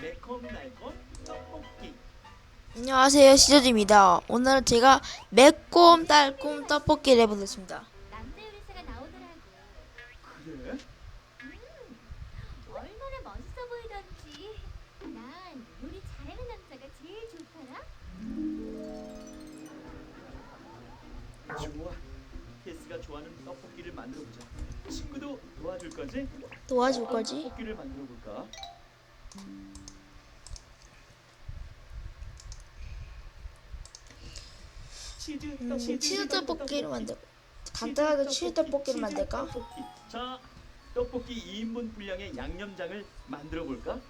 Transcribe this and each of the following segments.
매콤달콤 떡볶이 안녕하세요 시저즈입니다 오늘은 제가 매콤달콤 떡볶이를 해보겠습니다 남자 요리사가 나오더라고. 그래? 얼마나 멋있어 보이던지. 난 요리 잘하는 남자가 제일 좋더라. 좋아 케스가 좋아하는 떡볶이를 만들어보자 친구도 도와줄 거지? 도와줄 거지? 떡볶이를 만들어볼까? 음, 치즈 떡볶이를 만들 간단하게 치즈 떡볶이를 만들까? 떡볶이. 자, 떡볶이 2인분 분량의 양념장을 만들어 볼까?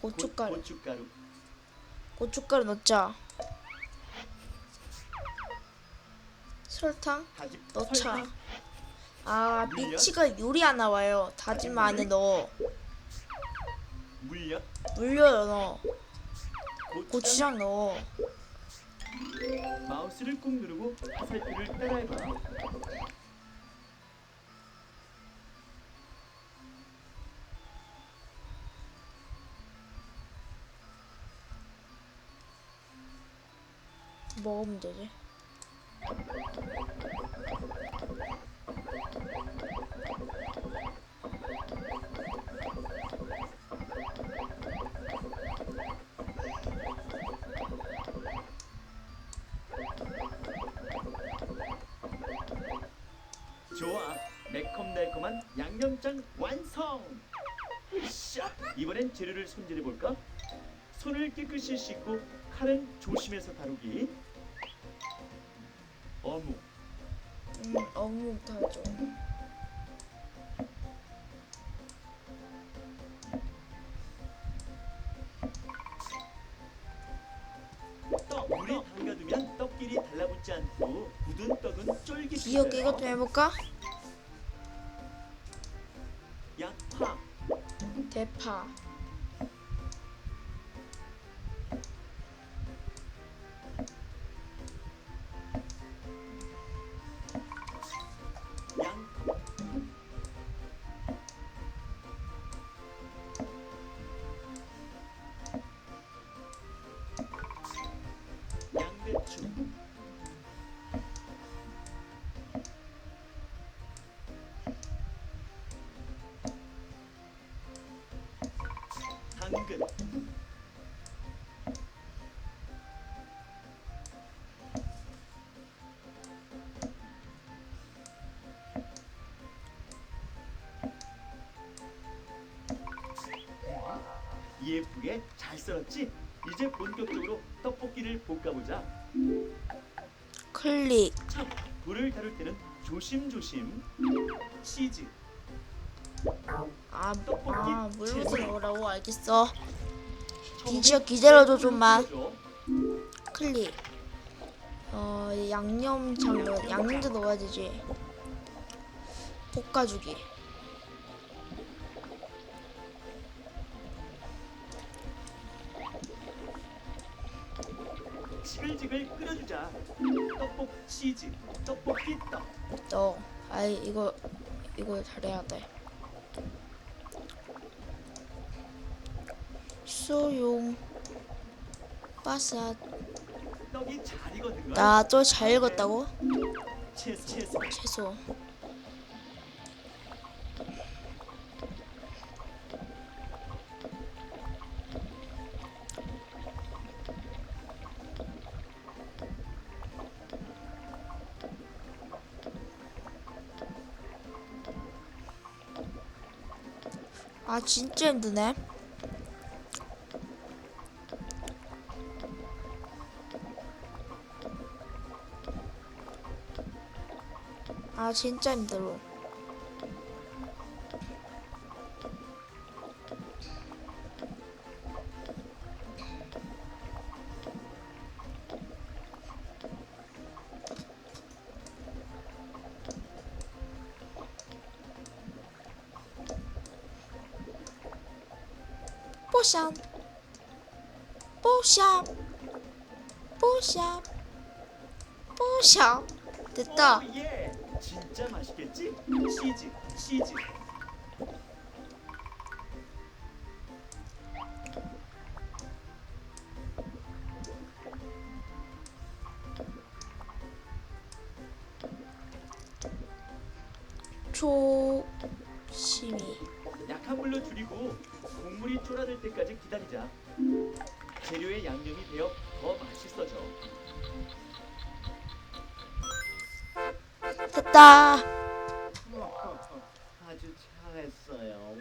고춧가루. 고춧가루. 고춧가루 넣자 설탕 다진 넣자 설탕, 아 미치가 요리 안 나와요. 다진 안에 넣어. 물엿, 물엿 넣어 고추장 넣어. 마우스를 꾹 누르고 화살표를 따라해봐. 먹으면 되지 양념장 완성. 으쌰, 이번엔 재료를 손질해 볼까? 손을 깨끗이 씻고 칼은 조심해서 다루기. 어묵, 음 어묵부터 하죠 떡 물에 담가두면 떡끼리 달라붙지 않고 굳은 떡은 쫄깃해져요. 귀엽게 이것 좀 해볼까? 대파 예쁘게 잘 썰었지? 이제 본격적으로 떡볶이를 볶아보자. 클릭. 참, 불을 다룰 때는 조심조심. 치즈, 아, 떡볶이 아 물부터 넣으라고? 알겠어. 기저 기다려줘 좀만. 클릭. 어 양념장 넣 양념도 넣어야 되지. 볶아주기 지글지글 끓여주자. 떡볶 치즈, 떡볶이 떡. 너 아이 이거 이거 잘해야 돼 소용 바사 떡이 잘 익었는. 나또 잘 읽었다고 채소, 채소. 아 진짜 힘드네. 아 진짜 힘들어 不想不想不想不想得到 쫄아들 때까지 기다리자. 재료의 양념이 배어 더 맛있어져. 됐다. 아주 잘했어요.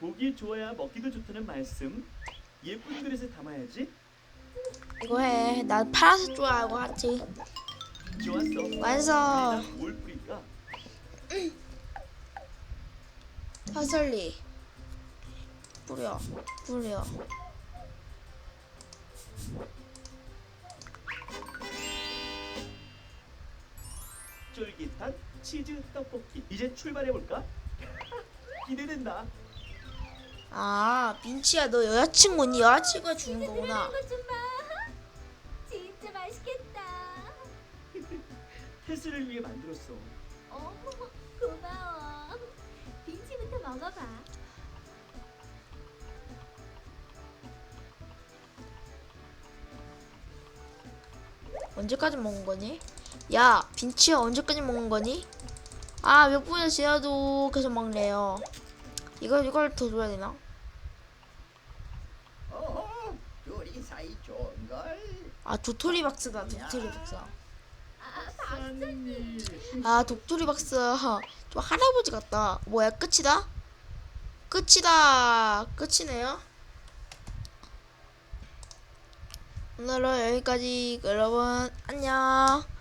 보기 좋아야 먹기도 좋다는 말씀. 예쁜 그릇에 담아야지. 이거 해. 난 파란색 좋아하고 하지. 좋았어. 완성. 뿌릴까? 파슬리. 뿌려. 뿌려. 쫄깃한 치즈 떡볶이. 이제 출발해 볼까? 기대된다. 아, 민치야, 너 여자친구니? 여자친구가 주는 거구나. 들어간 것좀 봐. 진짜 맛있겠다. 테스를 위해 만들었어. 어머, 고마워. 빈치부터 먹어봐. 언제까지 먹은 거니? 야, 빈치야, 언제까지 먹은 거니? 아, 몇 분이 지나도 계속 먹네요. 이걸, 이걸 더 줘야 되나? 어허, 둘이 사이 좋은 걸? 아, 도토리 박스다, 도토리 박스. 아, 도토리 박스. 좀 할아버지 같다. 뭐야, 끝이다? 끝이다. 끝이네요. 오늘은 여기까지. 여러분, 안녕.